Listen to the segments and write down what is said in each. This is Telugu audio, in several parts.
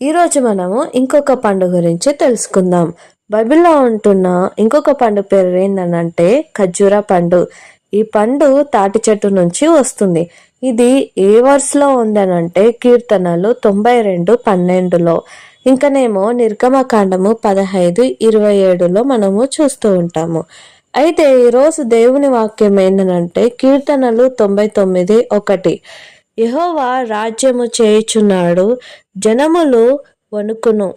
ఈరోజు మనము ఇంకొక పండుగ గురించి తెలుసుకుందాం. బైబిల్లో ఉంటున్న ఇంకొక పండు పేరు ఏంటనంటే ఖర్జూర పండు. ఈ పండు తాటి చెట్టు నుంచి వస్తుంది. ఇది ఏ వర్స్లో ఉందనంటే కీర్తనలు తొంభై రెండు పన్నెండులో. ఇంకనేమో నిర్గమకాండము పదహైదు ఇరవై ఏడులో మనము చూస్తూ ఉంటాము. అయితే ఈరోజు దేవుని వాక్యం ఏంటంటే కీర్తనలు తొంభై తొమ్మిది ఒకటి. యహోవా రాజ్యము చేయుచున్నాడు జనములు వణుకును.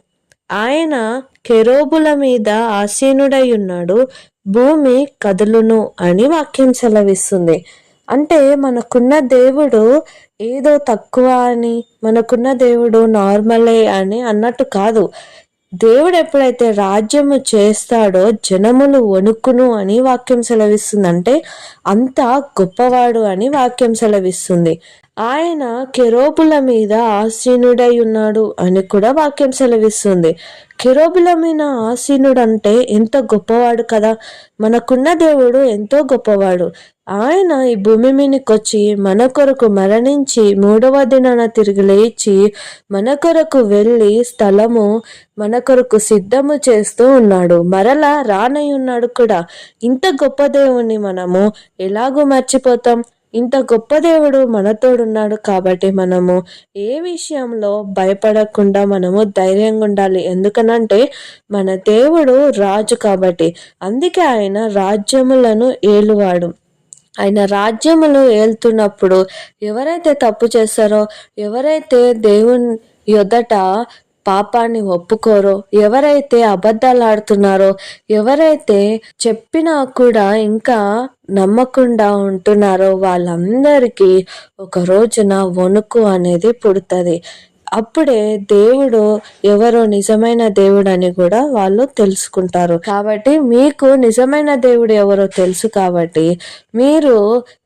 ఆయన కెరోబుల మీద ఆసీనుడై ఉన్నాడు భూమి కదులును అని వాక్యం సెలవిస్తుంది. అంటే మనకున్న దేవుడు ఏదో తక్కువ అని మనకున్న దేవుడు నార్మలే అని అన్నట్టు కాదు. దేవుడు ఎప్పుడైతే రాజ్యము చేస్తాడో జనములు వణుకును అని వాక్యం సెలవిస్తుంది. అంటే అంత గొప్పవాడు అని వాక్యం సెలవిస్తుంది. ఆయన కెరోబుల మీద ఆసీనుడై ఉన్నాడు అని కూడా వాక్యం సెలవిస్తుంది. కెరోబుల మీద ఆసీనుడు అంటే ఎంత గొప్పవాడు కదా? మనకున్న దేవుడు ఎంతో గొప్పవాడు. ఆయన ఈ భూమి మీదకొచ్చి మన కొరకు మరణించి మూడవ దినాన తిరిగి లేచి మన కొరకు వెళ్ళి స్థలము మన కొరకు సిద్ధము చేస్తూ ఉన్నాడు. మరలా రానై ఉన్నాడు కూడా. ఇంత గొప్ప దేవుణ్ణి మనము ఎలాగూ మర్చిపోతాం? ఇంత గొప్ప దేవుడు మనతోడున్నాడు కాబట్టి మనము ఏ విషయంలో భయపడకుండా మనము ధైర్యంగా ఉండాలి. ఎందుకనంటే మన దేవుడు రాజు కాబట్టి అందుకే ఆయన రాజ్యములను ఏలువాడు. ఆయన రాజ్యములు ఏలుతున్నప్పుడు ఎవరైతే తప్పు చేస్తారో ఎవరైతే దేవుని యొదట పాపాన్ని ఒప్పుకోరో ఎవరైతే అబద్ధాలాడుతున్నారో ఎవరైతే చెప్పినా కూడా ఇంకా నమ్మకుండా ఉంటున్నారో వాళ్ళందరికీ ఒక రోజున వణుకు అనేది పుడుతుంది. అప్పుడే దేవుడు ఎవరో నిజమైన దేవుడు అని కూడా వాళ్ళు తెలుసుకుంటారు. కాబట్టి మీకు నిజమైన దేవుడు ఎవరో తెలుసు కాబట్టి మీరు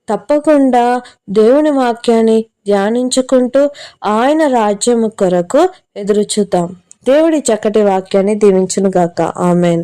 తప్పకుండా దేవుని వాక్యాన్ని ధ్యానించుకుంటూ ఆయన రాజ్యము కొరకు ఎదురుచుతాం. దేవుడి చక్కటి వాక్యాన్ని దీవించునుగాక. ఆమెన్.